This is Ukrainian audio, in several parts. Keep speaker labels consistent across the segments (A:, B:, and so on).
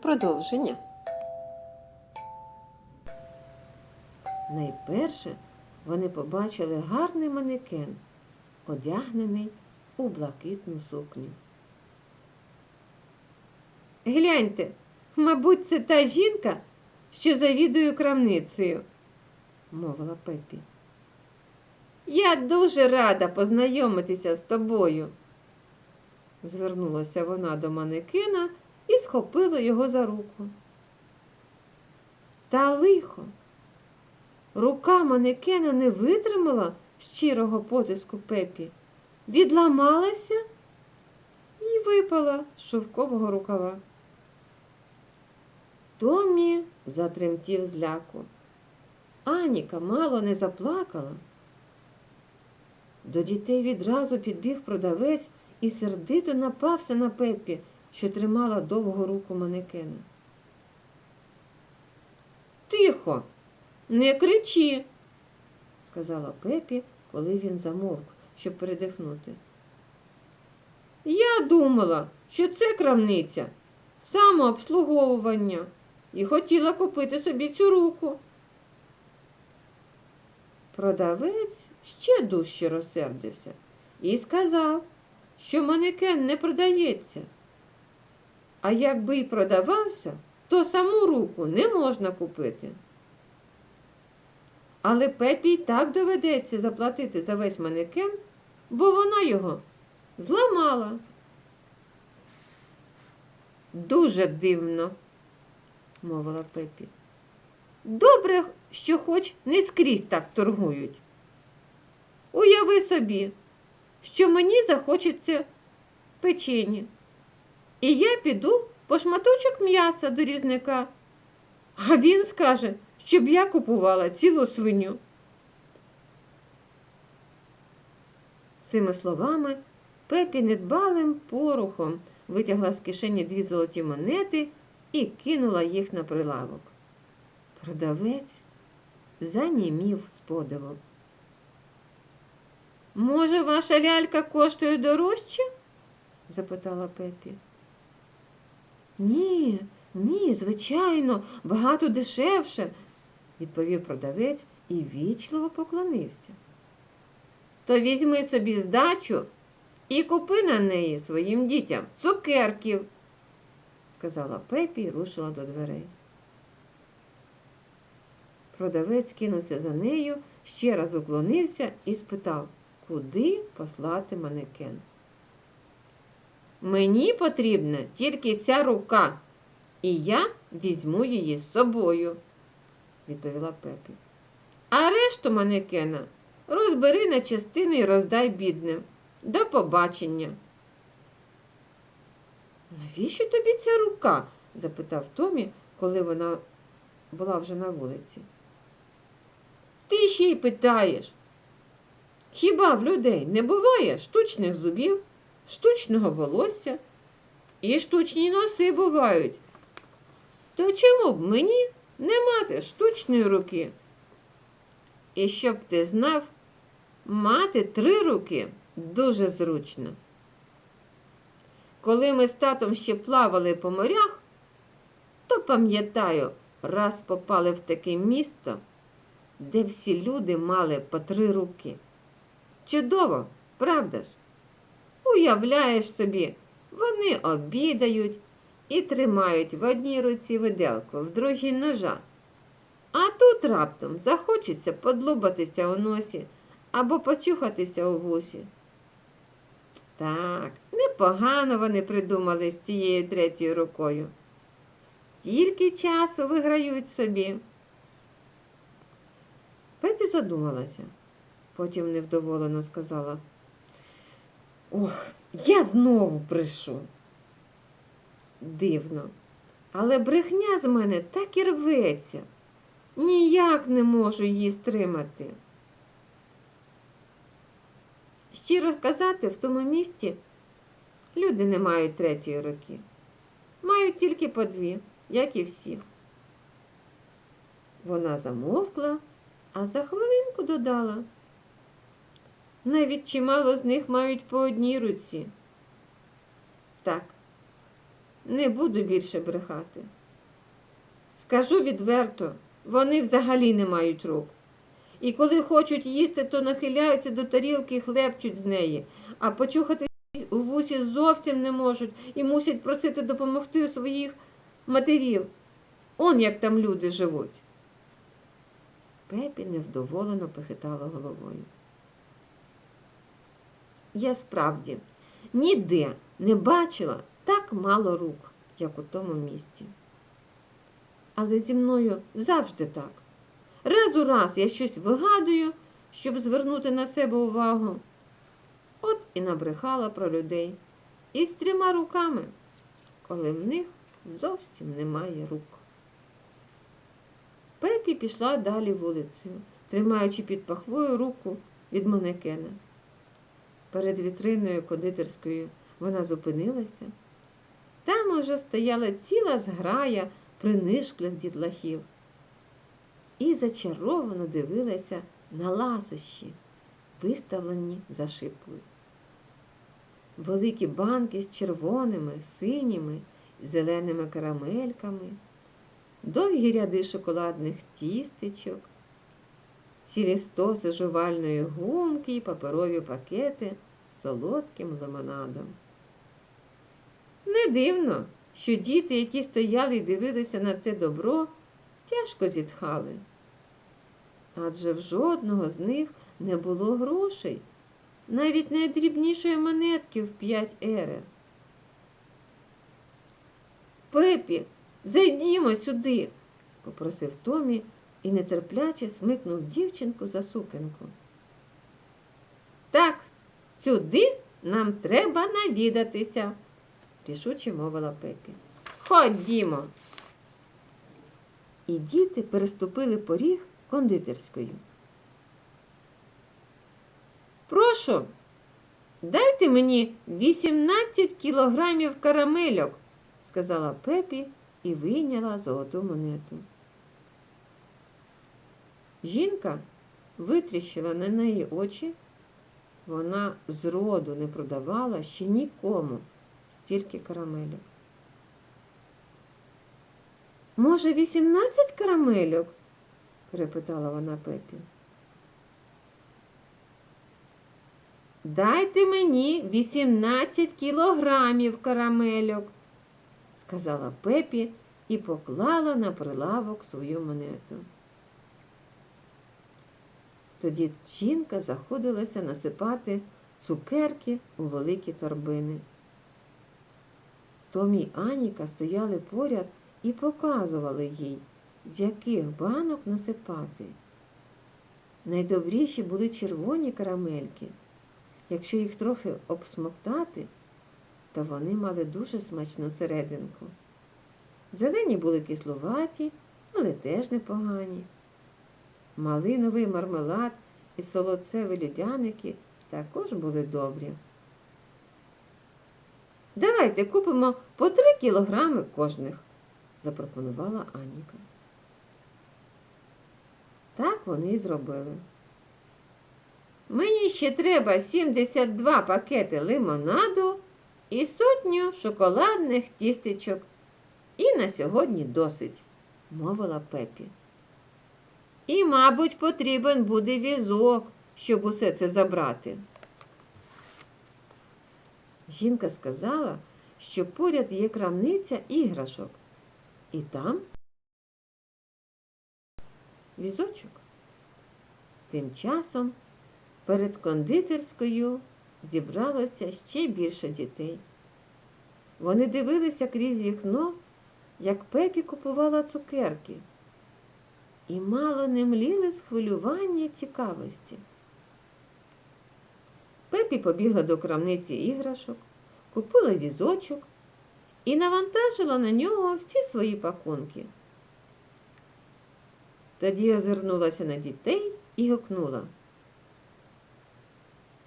A: Продовження.
B: Найперше вони побачили гарний манекен, одягнений у блакитну сукню. Гляньте, мабуть, це та жінка, що завідує крамницею, мовила Пепі. Я дуже рада познайомитися з тобою. Звернулася вона до манекена і схопила його за руку. Та лихо. Рука манекена не витримала щирого потиску Пепі, відламалася і випала з шовкового рукава. Томі затремтів зляку. Аніка мало не заплакала. До дітей відразу підбіг продавець і сердито напався на Пепі, що тримала довгу руку манекена. Тихо, не кричи, сказала Пепі, коли він замовк, щоб передихнути. Я думала, що це крамниця самообслуговування і хотіла купити собі цю руку. Продавець ще дужче розсердився і сказав, що манекен не продається. А якби й продавався, то саму руку не можна купити. Але Пепі й так доведеться заплатити за весь манекен, бо вона його зламала. Дуже дивно, мовила Пепі. Добре, що хоч не скрізь так торгують. Уяви собі, що мені захочеться печені, і я піду по шматочок м'яса до різника, а він скаже, щоб я купувала цілу свиню. Цими словами Пепі недбалим порухом витягла з кишені дві золоті монети і кинула їх на прилавок. Продавець занімів з подиву. Може, ваша лялька коштує дорожче? запитала Пепі. Ні, ні, звичайно, багато дешевше, відповів продавець і вічливо поклонився. То візьми собі здачу і купи на неї своїм дітям цукерків, сказала Пепі і рушила до дверей. Продавець кинувся за нею, ще раз уклонився і спитав, куди послати манекен. Мені потрібна тільки ця рука, і я візьму її з собою, відповіла Пепі. А решту манекена розбери на частини і роздай бідним. До побачення. Навіщо тобі ця рука? запитав Томі, коли вона була вже на вулиці. Ти ще й питаєш. Хіба в людей не буває штучних зубів, штучного волосся і штучні носи бувають? То чому б мені не мати штучної руки? І щоб ти знав, мати три руки дуже зручно. Коли ми з татом ще плавали по морях, то пам'ятаю, раз попали в таке місто, де всі люди мали по три руки. Чудово, правда ж? Уявляєш собі, вони обідають і тримають в одній руці виделку, в другій ножа. А тут раптом захочеться подлубатися у носі або почухатися у вусі. Так, непогано вони придумали з цією третьою рукою. Стільки часу виграють собі. Пепі задумалася, потім невдоволено сказала. Ох, я знову брешу. Дивно, але брехня з мене так і рветься. Ніяк не можу її стримати. Щиро сказати, в тому місті люди не мають третьої руки. Мають тільки по дві, як і всі. Вона замовкла, а за хвилинку додала. Навіть чимало з них мають по одній руці. Так, не буду більше брехати. Скажу відверто, вони взагалі не мають рук. І коли хочуть їсти, то нахиляються до тарілки і хлебчуть з неї, а почухати у вусі зовсім не можуть і мусять просити допомогти у своїх матерів. Он як там люди живуть. Пепі невдоволено похитала головою. Я справді ніде не бачила так мало рук, як у тому місті. Але зі мною завжди так. Раз у раз я щось вигадую, щоб звернути на себе увагу. От і набрехала про людей із трьома руками, коли в них зовсім немає рук. Пепі пішла далі вулицею, тримаючи під пахвою руку від манекена. Перед вітриною кондитерською вона зупинилася. Там уже стояла ціла зграя принишклих дітлахів і зачаровано дивилася на ласощі, виставлені за шипкою. Великі банки з червоними, синіми, зеленими карамельками, довгі ряди шоколадних тістечок, цілі стоси жувальної гумки і паперові пакети з солодким лимонадом. Не дивно, що діти, які стояли і дивилися на те добро, тяжко зітхали. Адже в жодного з них не було грошей, навіть найдрібнішої монетки в п'ять ери. Пепі, зайдімо сюди, попросив Томі і нетерпляче смикнув дівчинку за сукенку. Так, сюди нам треба навідатися, рішуче мовила Пепі. Ходімо. І діти переступили поріг кондитерською. Прошу, дайте мені 18 кілограмів карамельок, сказала Пепі і вийняла золоту монету. Жінка витріщила на неї очі. Вона зроду не продавала ще нікому стільки карамельок. Може, 18 карамельок? перепитала вона Пепі. Дайте мені 18 кілограмів карамельок, сказала Пепі і поклала на прилавок свою монету. Тоді жінка заходилася насипати цукерки у великі торбини. Томі й Аніка стояли поряд і показували їй, з яких банок насипати. Найдобріші були червоні карамельки. Якщо їх трохи обсмоктати, то вони мали дуже смачну серединку. Зелені були кисловаті, але теж непогані. Малиновий мармелад і солоцеві лідяники також були добрі. Давайте купимо по три кілограми кожних, запропонувала Аніка. Так вони і зробили. Мені ще треба 72 пакети лимонаду і сотню шоколадних тістечок. І на сьогодні досить, мовила Пепі. І, мабуть, потрібен буде візок, щоб усе це забрати. Жінка сказала, що поряд є крамниця іграшок, і там візочок. Тим часом перед кондитерською зібралося ще більше дітей. Вони дивилися крізь вікно, як пепі купувала цукерки, і мало не мліли з хвилювання цікавості. Пепі побігла до крамниці іграшок, купила візочок і навантажила на нього всі свої пакунки. Тоді озирнулася на дітей і гукнула.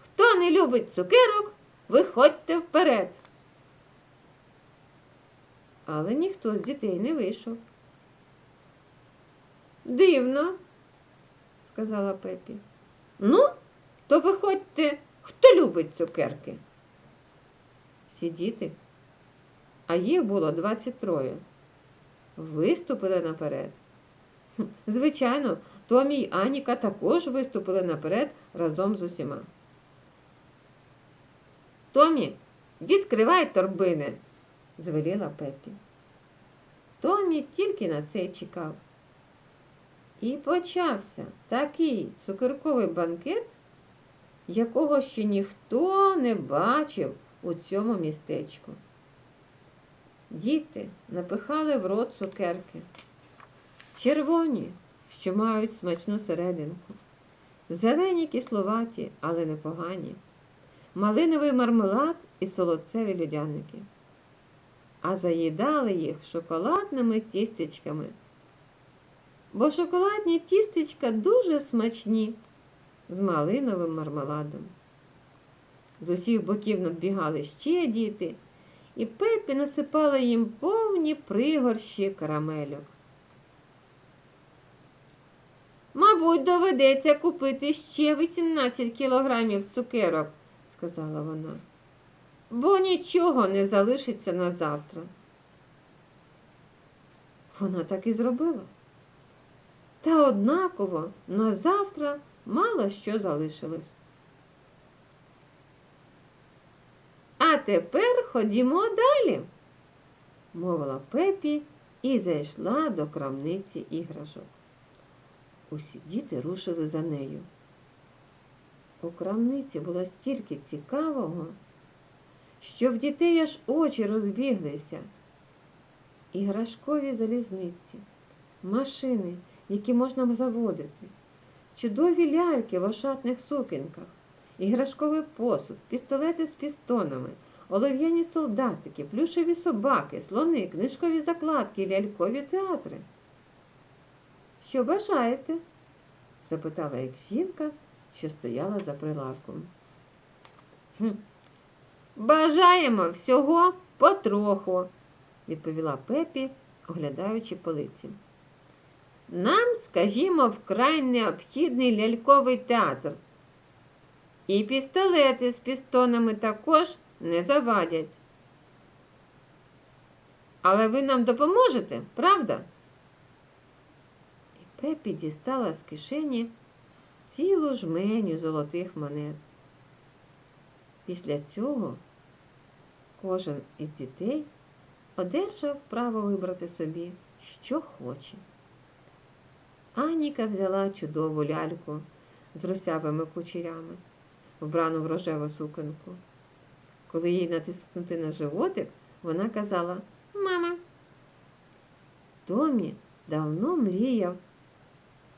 B: Хто не любить цукерок, виходьте вперед. Але ніхто з дітей не вийшов. Дивно, сказала Пепі. Ну, то виходьте, хто любить цукерки. Всі діти а їх було 23. Виступили наперед. Звичайно, Томі й Аніка також виступили наперед разом з усіма. Томі, відкривай торбини, звеліла Пеппі. Томі тільки на це й чекав. І почався такий цукерковий банкет, якого ще ніхто не бачив у цьому містечку. Діти напихали в рот цукерки, червоні, що мають смачну серединку, зелені кисловаті, але непогані, малиновий мармелад і солодцеві людяники. А заїдали їх шоколадними тістечками. Бо шоколадні тістечка дуже смачні з малиновим мармеладом. З усіх боків надбігали ще діти, і Пепі насипала їм повні пригорщі карамельок. Мабуть, доведеться купити ще 18 кілограмів цукерок, сказала вона, бо нічого не залишиться на завтра. Вона так і зробила. Та однаково на завтра мало що залишилось. А тепер ходімо далі, мовила Пепі і зайшла до крамниці іграшок. Усі діти рушили за нею. У крамниці було стільки цікавого, що в дітей аж очі розбіглися. Іграшкові залізниці, машини, які можна заводити, чудові ляльки в ошатних сукенках, іграшковий посуд, пістолети з пістонами, олов'яні солдатики, плюшеві собаки, слони, книжкові закладки, лялькові театри. Що бажаєте? запитала як жінка, що стояла за прилавком. «Хм, Бажаємо всього потроху, відповіла Пепі, оглядаючи полиці. Нам, скажімо, вкрай необхідний ляльковий театр. І пістолети з пістонами також не завадять. Але ви нам допоможете, правда? І Пепі дістала з кишені цілу жменю золотих монет. Після цього кожен із дітей одержав право вибрати собі, що хоче. Аніка взяла чудову ляльку з русявими кучерями, вбрану в рожеву суконку. Коли їй натиснути на животик, вона казала Мама. Томі давно мріяв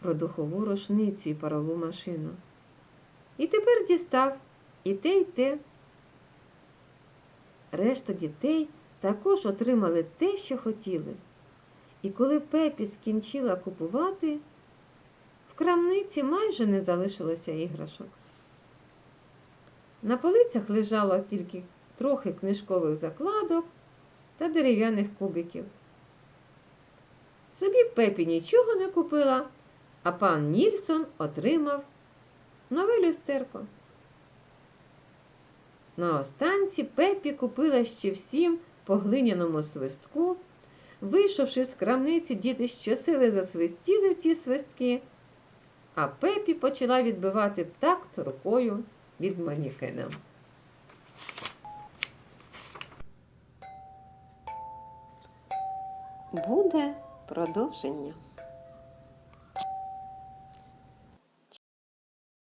B: про духову рушницю і парову машину. І тепер дістав і те, і те. Решта дітей також отримали те, що хотіли. І коли Пепі скінчила купувати, в крамниці майже не залишилося іграшок. На полицях лежало тільки трохи книжкових закладок та дерев'яних кубиків. Собі Пепі нічого не купила, а пан Нільсон отримав нове люстерко. На останці Пепі купила ще всім по глиняному свистку. Вийшовши з крамниці, діти щосили засвистіли в ті свистки, а Пепі почала відбивати такт рукою від манікена.
A: Буде продовження.